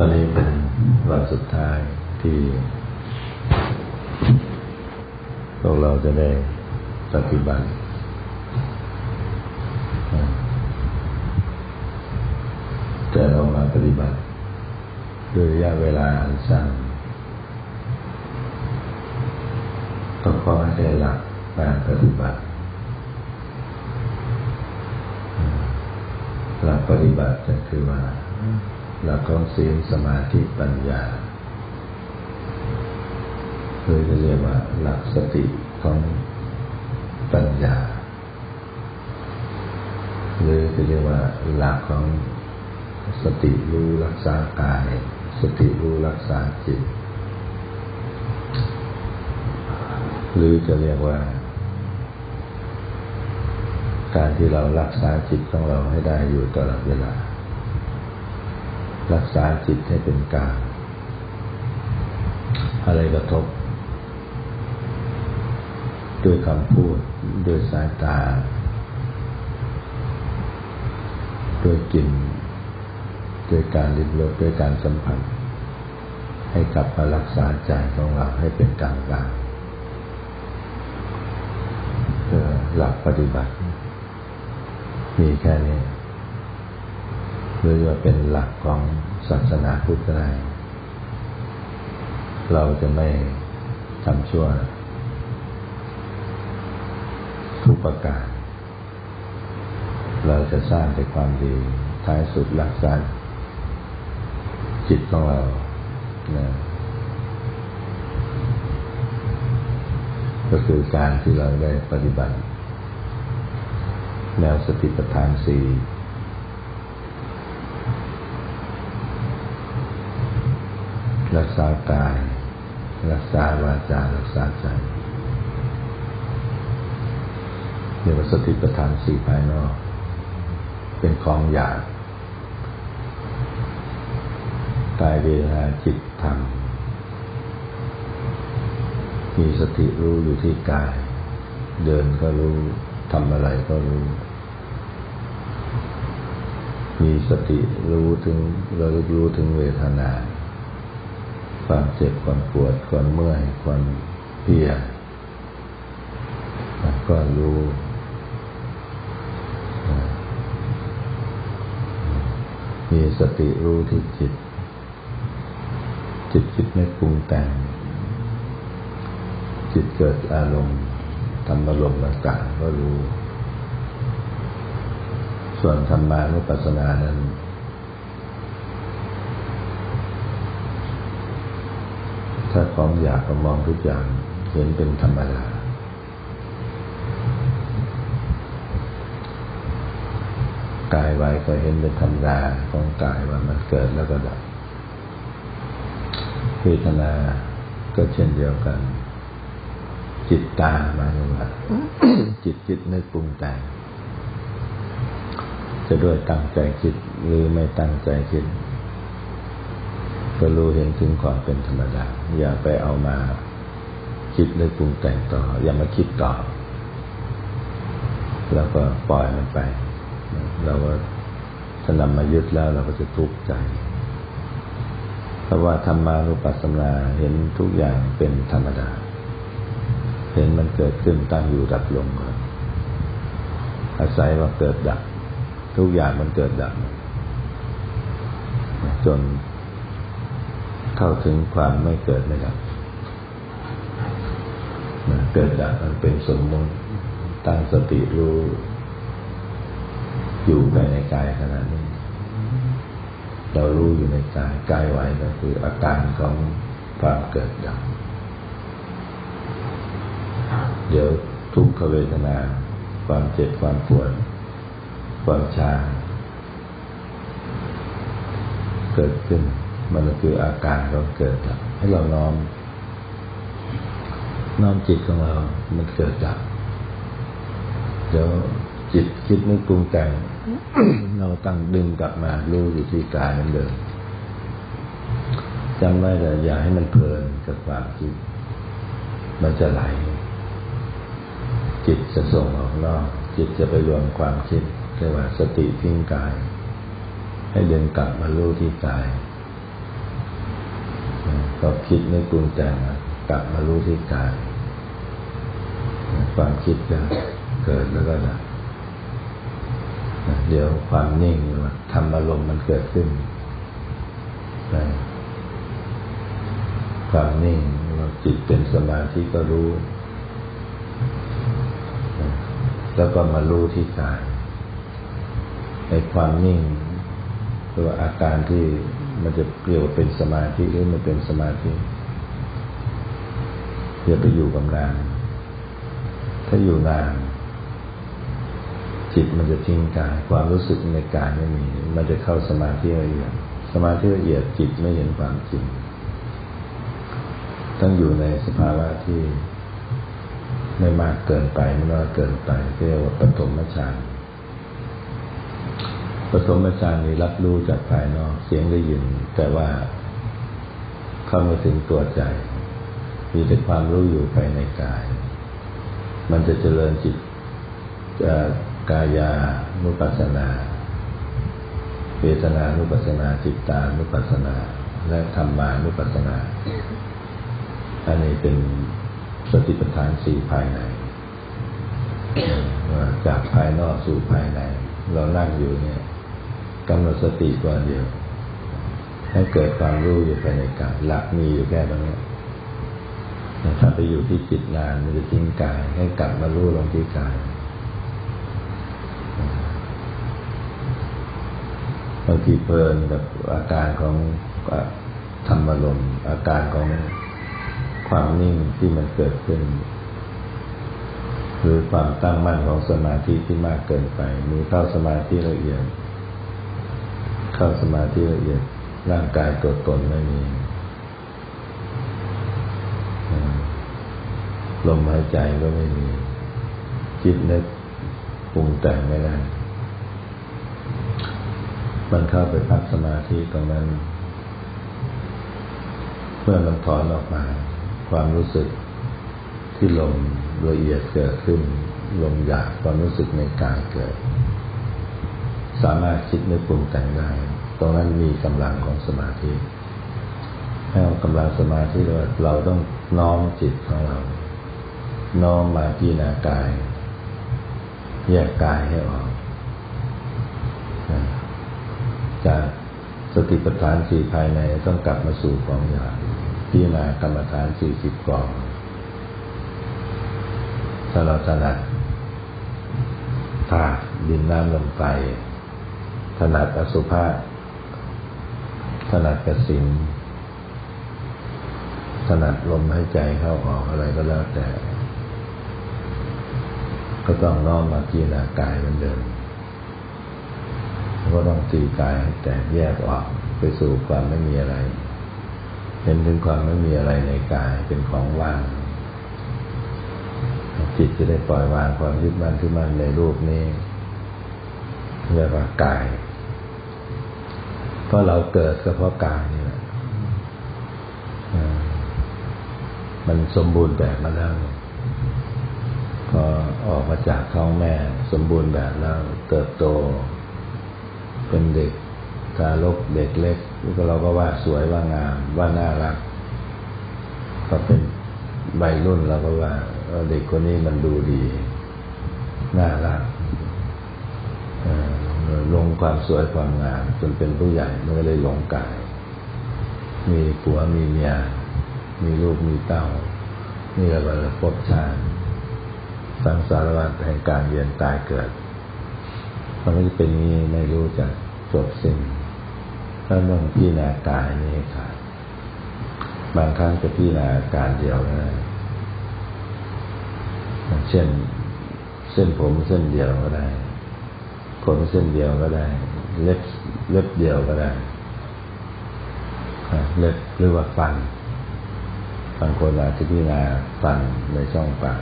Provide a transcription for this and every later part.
วันนี้เป็นวันสุดท้ายที่พวกเราจะได้ปฏิบัติแต่เรามาปฏิบัติด้วยระยะเวลาอันสั้นก็ขอให้ได้หลักการปฏิบัติหลักปฏิบัติก็คือว่า หลักของศีลสมาธิปัญญาคือจะเรียกว่าหลักสติของปัญญา หรือจะเรียกว่าหลักของสติรู้รักษากาย สติรู้รักษาจิต หรือจะเรียกว่า การที่เรารักษาจิตของเราให้ได้อยู่ตลอดเวลา รักษาจิตให้เป็นกลางอะไรกระทบ ด้วยคำพูด ด้วยสายตา ด้วยกลิ่นด้วยการลิ้มรสด้วยการสัมผัส ให้กลับมารักษาใจของเราให้เป็นกลางกลางหลักปฏิบัติ มีแค่นี้ หรือว่าเป็นหลักของศาสนาพุทธได้ เราจะไม่ทำชั่วทุกประการ เราจะสร้างแต่ความดี ท้ายสุดรักษาจิตของเรานะก็คือการที่เราได้ปฏิบัติ แนวสติปัฏฐานสี่ รักษากาย รักษาวาจา รักษาใจเรียกว่าสติปัฏฐานสี่ภายนอก เป็นของหยาบกายเวทนาจิตธรรม มีสติรู้อยู่ที่กาย เดินก็รู้ทำอะไรก็รู้ มีสติรู้ถึงเรารู้ถึงเวทนา ความเจ็บความปวดความเมื่อยความเพียก็รู้มีสติรู้ที่จิต จิตคิดไม่ปรุงแต่ง จิตเกิดอารมณ์ทำอารมณ์ต่างๆก็รู้ ส่วนธรรมานุปัสสนานั้น ถ้าของอยากก็มองทุกอย่างเห็นเป็นธรรมดากายไว้ก็เห็นเป็นธรรมดาของกายว่ามันเกิดแล้วก็ดับเวทนาก็เช่นเดียวกัน จิตตาหมายถึงว่าจิตจิตไม่ปรุงแต่งจะด้วยตั้งใจคิดหรือไม่ตั้งใจคิด ก็รู้เห็นถึงความเป็นธรรมดา อย่าไปเอามาคิดหรือปรุงแต่งต่อ อย่ามาคิดต่อ แล้วก็ปล่อยมันไป เราก็ถ้านำมายึดแล้วเราก็จะทุกข์ใจเพราะว่าธรรมานุปัสสนาเห็นทุกอย่างเป็นธรรมดา เห็นมันเกิดขึ้นตั้งอยู่ดับลงครับอาศัยว่าเกิดดับ ทุกอย่างมันเกิดดับจน เข้าถึงความไม่เกิดไม่ดับเกิดดับมันเป็นสมมติตั้งสติรู้ อยู่ภายในกายขนาดนี้ เรารู้อยู่ในกายกายไหวก็คืออาการของความเกิดดับเดี๋ยวทุกขเวทนา ความเจ็บความปวดความชาเกิดขึ้น มันคืออาการของเกิดดับให้เราน้อม น้อมจิตของเรา มันเกิดดับเดี๋ยวจิตคิดนึกปรุงแต่งเราตั้งดึงกลับมารู้อยู่ที่กายมันเดิมจำไว้แต่อย่าให้มันเพลินกับความคิด มันจะไหล จิตจะส่งออกนอก จิตจะไปรวมความคิดเรียกว่าสติทิ้งกาย ให้เดินกลับมารู้ที่กาย ก็คิดไม่ปรุงแต่งกลับมารู้ที่กายความคิดจะเกิดแล้วก็ดับเดี๋ยวความนิ่งธรรมอารมณ์มันเกิดขึ้นความนิ่งจิตเป็นสมาธิก็รู้ แล้วก็มารู้ที่กายในความนิ่งตัวอาการที่ มันจะเกี่ยวเป็นสมาธิหรือมันเป็นสมาธิอย่าไปอยู่กับนาน ถ้าอยู่นาน จิตมันจะทิ้งกาย ความรู้สึกในกายไม่มี มันจะเข้าสมาธิละเอียด สมาธิละเอียดจิตไม่เห็นความจริง ต้องอยู่ในสภาวะที่ไม่มากเกินไปไม่น้อยเกินไปเรียกว่าปฐมฌาน ปฐมฌานนี้รับรู้จากภายนอกเสียงได้ยิน แต่ว่าเข้ามาถึงตัวใจ มีแต่ความรู้อยู่ภายในกาย มันจะเจริญจิตกายานุปัสสนาเวทนานุปัสสนา จิตตานุปัสสนา และธรรมานุปัสสนา อันนี้เป็นสติปัฏฐานสี่ภายในจากภายนอกสู่ภายใน เรานั่งอยู่เนี่ย กำหนดสติก่อนเดียวให้เกิดความรู้อยู่ภายในกายหลักมีอยู่แค่ตรงนี้ถ้าไปอยู่ที่จิตนานมันจะทิ้งกาย ให้กลับมารู้ลงที่กายบางทีเพลินกับอาการของธรรมลมอาการของความนิ่งที่มันเกิดขึ้น หรือความตั้งมั่นของสมาธิที่มากเกินไป มีเข้าสมาธิละเอียด เข้าสมาธิละเอียด ร่างกายตัวตนไม่มีลมหายใจก็ไม่มี จิตนึกปรุงแต่งไม่ได้มันเข้าไปพักสมาธิตรงนั้น เมื่อมันถอนออกมา ความรู้สึกที่ลมละเอียดเกิดขึ้น ลมหยาบความรู้สึกในกายเกิด สามารถคิดนึกปรุงแต่งได้ ตรงนั้นมีกำลังของสมาธิให้เอากำลังสมาธิเราเราต้องน้อมจิตของเรา น้อมมาพิจารณากาย แยกกายให้ออก จากสติปัฏฐานสี่ภายในต้องกลับมาสู่กองหยาบพิจารณากรรมฐานสี่สิบกองถ้าเราถนัดธาตุดินน้ำลมไฟ ถนัดอสุภะถนัดกสินถนัดลมหายใจเข้าออกอะไรก็แล้วแต่ ก็ต้องน้อมมาพิจารณากายเหมือนเดิมก็ต้องตีกายให้แตกแยกออกไปสู่ความไม่มีอะไร เห็นถึงความไม่มีอะไรในกายเป็นของว่าง จิตจะได้ปล่อยวางความยึดมั่นที่มั่นในรูปนี้เรียกว่ากาย เพราะเราเกิดก็เพราะกายนี่แหละมันสมบูรณ์แบบมาแล้วพอออกมาจากท้องแม่ สมบูรณ์แบบแล้วเติบโต เป็นเด็กทารกเด็กเล็กเราก็ว่าสวยว่างามว่าน่ารักก็เป็นใบรุ่นเราก็ว่าเด็กคนนี้มันดูดี น่ารัก ลงความสวยความงามจนเป็นผู้ใหญ่มันก็เลยหลงกาย มีผัวมีเมีย มีลูกมีเต้า นี่เราก็พบชาติสังสารวัฏแห่งการเวียนตายเกิด มันก็จะเป็นนี้ไม่รู้จักจบสิ้นถ้าเรื่องพิจารณากายนี่ค่ะ บางครั้งจะพิจารณาการเดียวนะเช่น เส้นผมเส้นเดียวก็ได้ ขนเส้นเดียวก็ได้ เล็บเล็บเดียวก็ได้เล็บหรือว่าฟันบางคนอาจจะพิจารณาฟันในช่องปาก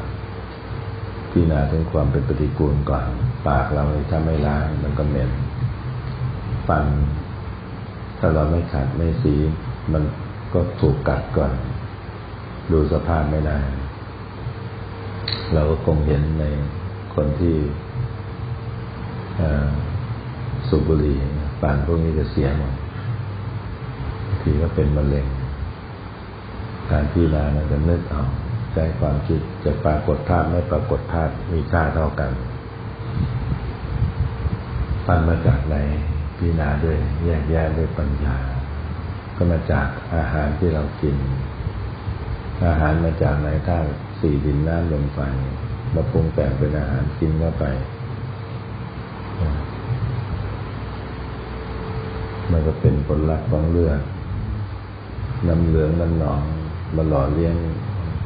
พิจารณาถึงความเป็นปฏิกูลก่อน ปากเราถ้าไม่ล้างมันก็เหม็นฟัน ถ้าเราไม่ขัดไม่สี มันก็ถูกกัดก่อน ดูสภาพไม่ได้เราก็คงเห็นในคนที่ สุบุรีปานพวกนี้จะเสียหมดทีก็เป็นมะเร็งการพิจารณามันจะนึกเอาใจความคิดจะปรากฏธาตุไม่ปรากฏธาตุมีค่าเท่ากันฟันมาจากไหนพิจารณาด้วยแยกแยะด้วยปัญญา ก็มาจากอาหารที่เรากิน อาหารมาจากไหนธาตุสี่ดินน้ำลมไฟมาปรุงแต่งเป็นอาหารกินเข้าไป มันก็เป็นผลลัพธ์ของเลือดน้ำเหลืองน้ำหนองมาหล่อเลี้ยง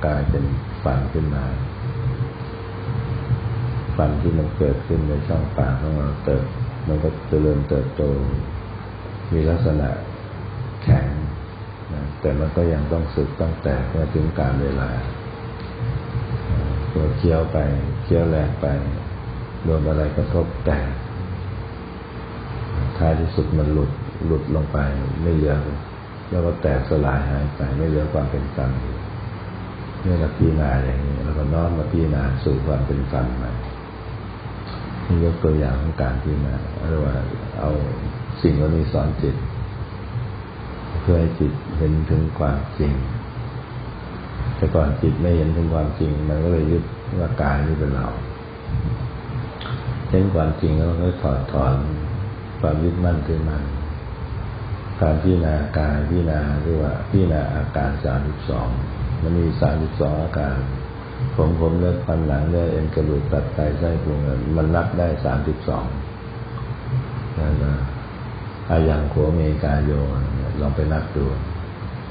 กลายเป็นฟันขึ้นมา ฟันที่มันเกิดขึ้นในช่องปากของเราเติบ มันก็เจริญเติบโต มีลักษณะแข็งนะแต่มันก็ยังต้องสึกต้องแตกเมื่อถึงการเวลาตัวเคี้ยวไปเคี้ยวแรงไปโดนอะไรกระทบแตกท้ายที่สุดมันหลุด หลุดลงไปไม่เหลือแล้วก็แตกสลายหายไปไม่เหลือความเป็นกรรมนี่เราพิจารณาอย่างนี้แล้วก็น้อมมาพิจารณาสู่ความเป็นกรรมใหม่นี่ยกตัวอย่างของการพิจารณาเรียกว่าเอาสิ่งเหล่านี้สอนจิต เพื่อให้จิตเห็นถึงความจริง แต่ก่อนจิตไม่เห็นถึงความจริง มันก็เลยยึดว่ากายนี่เป็นเราเห็นความจริงแล้วก็ถอดถอนความยึดมั่นถือมั่น การพิจารณากายพิจารณาเรียกว่าพิจารณาอาการสามสิบสองมันมีสามสิบสองอาการ ผมผมเลือดฟันหลังเลือดเอ็นกระดูกตัดไตไส้พุงมันนับได้สามสิบสองนะนะอายังโคเมกาโยลองไปนับดู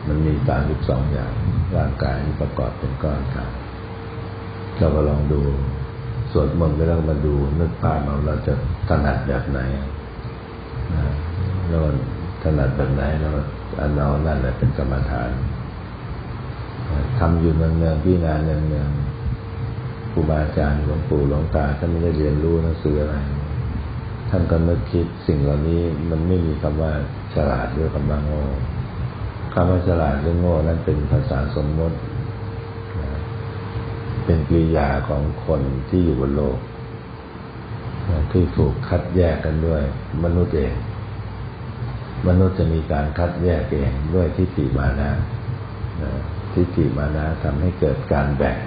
มันมีสามสิบสองอย่าง ร่างกายนี้ประกอบเป็นก้อนครับเราก็ลองดูสวดมนต์ไปแล้วมาดูนึกภาพเราเราจะถนัดแบบไหนนะแล้ว ถนัดแบบไหนแล้วอันเรานั่นแหละเป็นกรรมฐานทำอยู่เนืองๆพี่งานเนืองๆครูบาอาจารย์หลวงปู่หลวงตาท่านไม่ได้เรียนรู้หนังสืออะไรท่านก็นึกคิดสิ่งเหล่านี้มันไม่มีคำว่าฉลาดด้วยคำว่าโง่คำว่าฉลาดหรือโง่นั้นเป็นภาษาสมมติ เป็นกริยาของคนที่อยู่บนโลก ที่ถูกคัดแยกกันด้วยมนุษย์เอง มนุษย์จะมีการคัดแยกเองด้วยทิฏฐิมานะทิฏฐิมานะทำให้เกิดการแบ่ง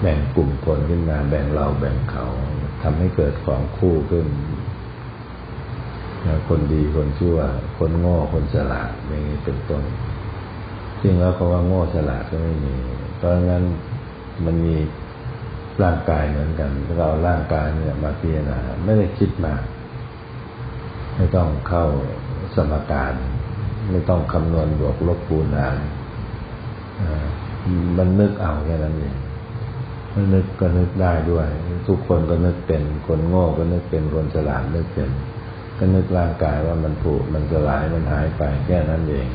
แบ่งกลุ่มคนขึ้นมาแบ่งเราแบ่งเขาทำให้เกิดของคู่ขึ้น คนดีคนชั่ว คนโง่คนฉลาดอย่างนี้เป็นต้นจริงแล้วเขาว่าโง่ฉลาดก็ไม่มีเพราะงั้นมันมีร่างกายเหมือนกันเราร่างกายเนี่ยมาพิจารณาไม่ได้คิดมา ไม่ต้องเข้าสมการ ไม่ต้องคำนวณบวกลบคูณหารมันนึกเอาแค่นั้นเองมันนึกก็นึกได้ด้วย ทุกคนก็นึกเป็นคนโง่ก็นึกเป็นคนฉลาดนึกเป็นก็นึกร่างกายว่ามันผุมันสลายมันหายไปแค่นั้นเอง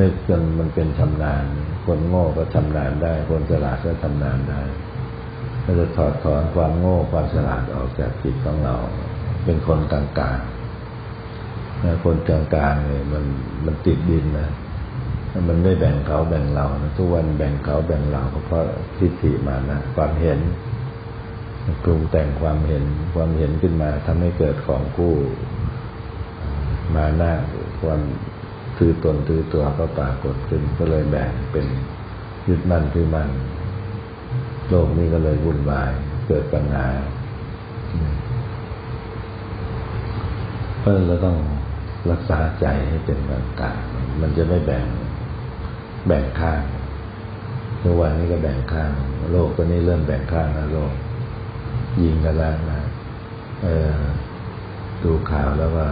นึกจนมันเป็นชำนาญ คนโง่ก็ชำนาญได้ คนฉลาดก็ชำนาญได้ก็จะถอดถอนความโง่ความฉลาดออกจากจิตของเรา เป็นคนกลางกลางนะคนกลางกลางเนี่ยมันมันติดดินนะมันไม่แบ่งเขาแบ่งเรานะทุกวันแบ่งเขาแบ่งเราเพราะทิฏฐิมานะความเห็นปรุงแต่งความเห็นความเห็นขึ้นมาทำให้เกิดของกู้มาหน้าความถือตนถือตัวก็ปรากฏขึ้นก็เลยแบ่งเป็นยึดมั่นถือมั่นโลกนี้ก็เลยวุ่นวายเกิดปัญหา ราะเราต้องรักษาใจให้เป็นกลางกลางมันจะไม่แบ่งแบ่งข้างเมื่อวานนี้ก็แบ่งข้าง โลกตอนนี้เริ่มแบ่งข้างนะโลก ยิงกันแล้วนะเออดูข่าวแล้วว่า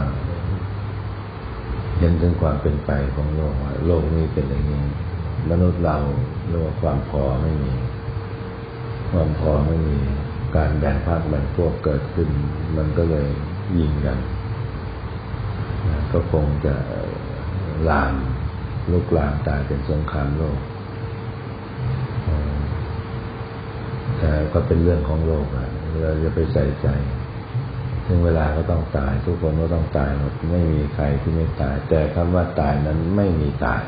เห็นถึงความเป็นไปของโลกว่าโลกนี้เป็นอย่างนี้มนุษย์เราเรียกว่าความพอไม่มี ความพอไม่มี การแบ่งภาคแบ่งพวกเกิดขึ้น มันก็เลยยิงกัน ก็คงจะลามลุกลามตายเป็นสงครามโลก แต่ก็เป็นเรื่องของโลกอะเราจะไปใส่ใจ ถึงเวลาก็ต้องตาย ทุกคนก็ต้องตายหมดไม่มีใครที่ไม่ตาย แต่คำว่าตายนั้นไม่มีตาย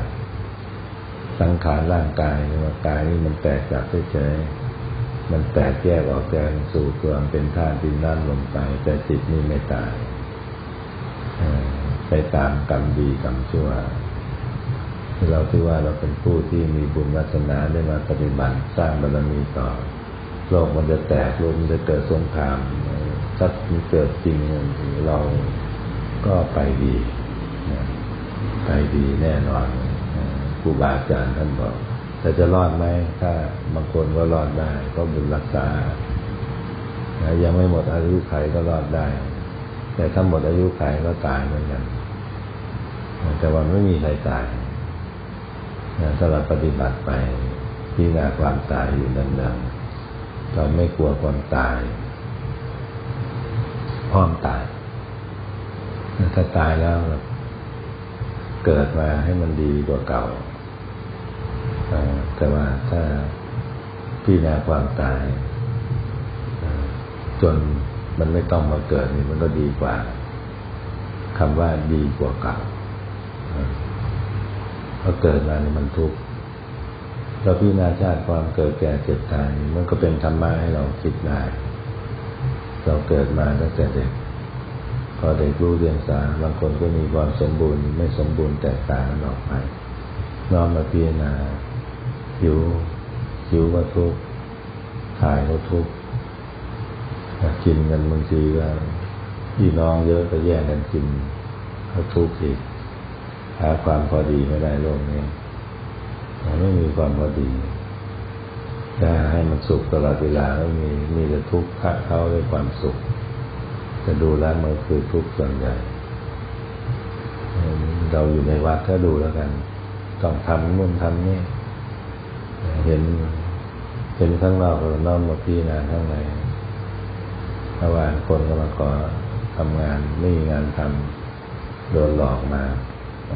สังขารร่างกายว่ากายนี่มันแตกจากเฉยมันแตกแยกออกจากสู่ตัวเป็นธาตุดินน้ำลมไป แต่จิตนี่ไม่ตาย ไปตามกรรมดีกรรมชั่ว เราที่ว่าเราเป็นผู้ที่มีบุญวาสนาได้มาปฏิบัติสร้างบารมีต่อโลกมันจะแตกโลกมันจะเกิดสงครามถ้ามันเกิดจริงเราก็ไปดีไปดีแน่นอนครูบาอาจารย์ท่านบอก แต่จะรอดไหมถ้าบางคนก็รอดได้ ก็บุญรักษายังไม่หมดอายุไขก็รอดได้ แต่ถ้าหมดอายุไขก็ตายเหมือนกัน แต่วันไม่มีใครตายถ้าเราปฏิบัติไปพิจารณาความตายอยู่ดังๆเราไม่กลัวความตายพร้อมตายถ้าตายแล้วเกิดมาให้มันดีกว่าเก่า แต่ว่าถ้าพิจารณาความตาย จนมันไม่ต้องมาเกิดนี่มันก็ดีกว่าคำว่าดีกว่าเก่า พอเกิดมานี่มันทุกข์เราพิจารณาชาติความเกิดแก่เจ็บตายมันก็เป็นธรรมะให้เราคิดได้เราเกิดมาตั้งแต่เด็ก พอเด็กรู้เรียนสาบางคนก็มีความสมบูรณ์ ไม่สมบูรณ์แตกต่างกันออกไปน้อมมาพิจารณาหิวหิวก็ทุกข์ถ่ายก็ทุกข์กินกันบางทีก็พี่น้องเยอะก็แย่งกันกินก็ทุกข์อีก หาความพอดีไม่ได้โลกนี้ไม่มีความพอดีถ้าให้มันสุขตลอดเวลาไม่มีมีแต่ทุกข์คัดเขาด้วยความสุขจะดูแล้วมันคือทุกข์ส่วนใหญ่เราอยู่ในวัดก็ดูแล้วกัน ต้องทำนู่นทำนี่เห็นเห็นข้างนอกเราน้อมมาพี่นาข้างในเมื่อวานคนก็มาขอทำงานไม่มีงานทำโดนหลอกมา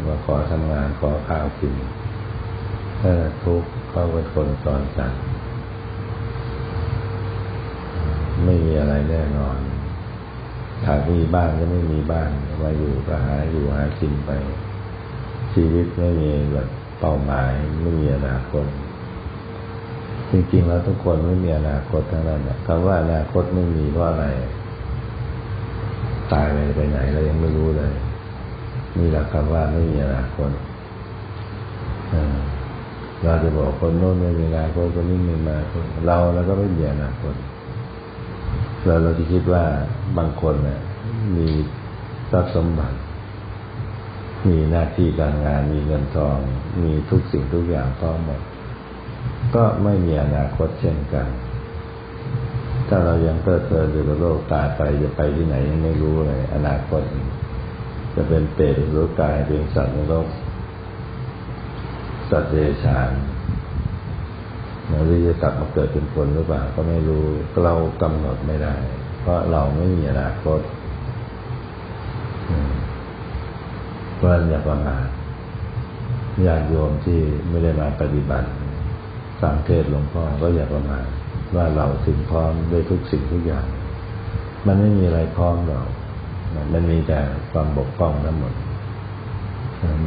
มาขอทำงานขอข้าวกินถ้าทุกข์เขาเป็นคนตอนจัดไม่มีอะไรแน่นอนหากมีบ้านก็ไม่มีบ้านมาอยู่ก็หาอยู่หากินไป ชีวิตไม่มีแบบเป้าหมายไม่มีอนาคตจริงๆแล้วทุกคนไม่มีอนาคตทั้งนั้นคำว่าอนาคตไม่มีเพราะอะไร ตายไปไปไหนเรายังไม่รู้เลย นี่แหละคำว่าไม่มีอนาคตเราจะบอกคนโน้นไม่มีอนาคตคนนี้ไมีมาเราแล้วก็ไม่มีอนาคตเราเราจะคิดว่าบางคนเนี่ยมีทรัพย์สมบัติ มีหน้าที่การงาน มีเงินทอง มีทุกสิ่งทุกอย่างพร้อมหมด ก็ไม่มีอนาคตเช่นกัน ถ้าเรายังเพลิดเพลินอยู่กับโลกตายไปจะไปที่ไหนยังไม่รู้เลย อนาคต จะเป็นเปรตหรือกายเป็นสัตว์นรกสัตว์เดรัจฉานหรือจะกลับมาเกิดเป็นคนหรือเปล่าก็ไม่รู้เรากำหนดไม่ได้ เพราะเราไม่มีอนาคตเพราะอย่าประมาทญาติโยมที่ไม่ได้มาปฏิบัติสังเทศหลวงพ่อก็อย่าประมาทว่าเราถึงพร้อมด้วยทุกสิ่งทุกอย่าง มันไม่มีอะไรพร้อมหรอก มันมีแต่ความบกพร่องทั้งหมด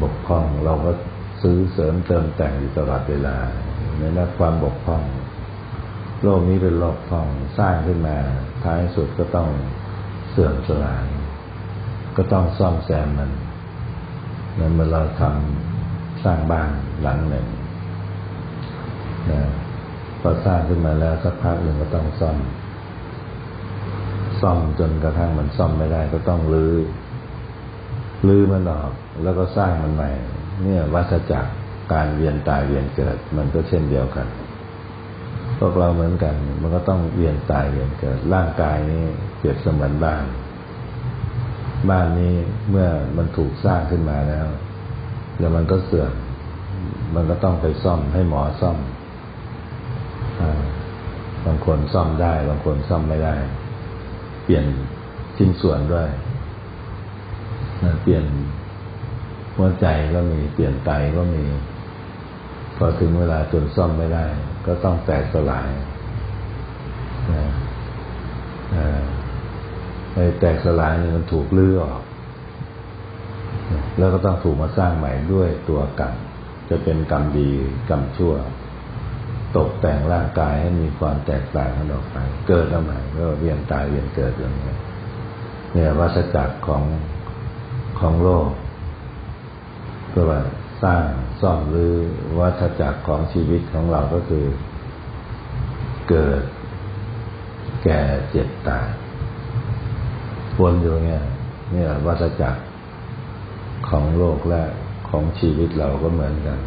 บกพร่องเราก็ซื้อเสริมเติมแต่งอยู่ตลอดเวลาในนักความบกพร่อง โลกนี้เป็นโลกพร่องสร้างขึ้นมา ท้ายสุดก็ต้องเสื่อมสลาย ก็ต้องซ่อมแซมมันนั้นเมื่อเราทำสร้างบ้านหลังหนึ่งนะพอสร้างขึ้นมาแล้วสักพักหนึ่งก็ต้องซ่อม ซ่อมจนกระทั่งมันซ่อมไม่ได้ก็ต้องรื้อรื้อมันออกแล้วก็สร้างมันใหม่ เนี่ยวัฏจักรการเวียนตายเวียนเกิด มันก็เช่นเดียวกัน พวกเราเหมือนกัน มันก็ต้องเวียนตายเวียนเกิด ร่างกายนี้เปรียบเสมือนบ้าน บ้านนี้เมื่อมันถูกสร้างขึ้นมาแล้ว แล้วมันก็เสื่อมมันก็ต้องไปซ่อมให้หมอซ่อมบางคนซ่อมได้ บางคนซ่อมไม่ได้ เปลี่ยนชิ้นส่วนด้วยเปลี่ยนหัวใจก็มีเปลี่ยนไตก็มี พอถึงเวลาจนซ่อมไม่ได้ ก็ต้องแตกสลายไอ้แตกสลายนี่มันถูกลื้อออก แล้วก็ต้องถูกมาสร้างใหม่ด้วยตัวกรรมจะเป็นกรรมดีกรรมชั่ว ตกแต่งร่างกายให้มีความแตกต่างกันออกไป เกิดแล้วใหม่ก็เวียนตายเวียนเกิดอย่างนี้เนี่ยวัฏจักรของของโลกก็ว่าสร้างซ่อมหรือวัฏจักรของชีวิตของเราก็คือ เกิด แก่เจ็บตายวนอยู่เนี่ยเนี่ยวัฏจักรของโลกและของชีวิตเราก็เหมือนกัน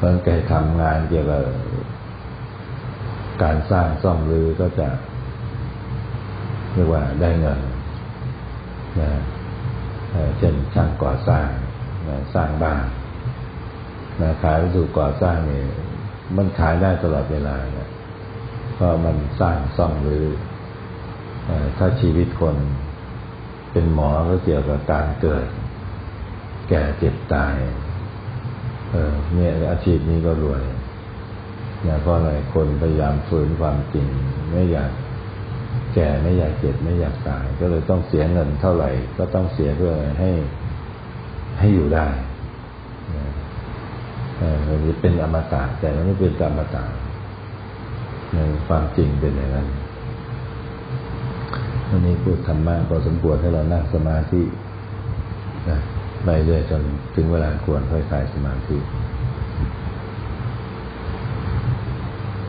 เพราะแกทำงานเกี่ยวกับการสร้างซ่อมรื้อก็จะเรียกว่าได้เงินนะเช่นช่างก่อสร้างนะสร้างบ้านนะขายวัสดุก่อสร้างนี่มันขายได้ตลอดเวลานะเพราะมันสร้างซ่อมหรือเอ่อถ้าชีวิตคนเป็นหมอก็เกี่ยวกับการเกิด แก่เจ็บตาย เนี่ยอาชีพนี้ก็รวยนะเพราะอะไรคนพยายามฝืนความจริง ไม่อยากแก่ไม่อยากเจ็บไม่อยากตาย ก็เลยต้องเสียเงินเท่าไหร่ ก็ต้องเสียเพื่อให้ให้อยู่ได้ออมันจะเป็นอมตะแต่มันไม่เป็นอมตะในความจริงเป็นอย่างนั้นวันนี้พูดธรรมะพอสมควรให้เรานั่งสมาธินะ ไปเรื่อยจนถึงเวลาควรค่อยคลายสมาธิ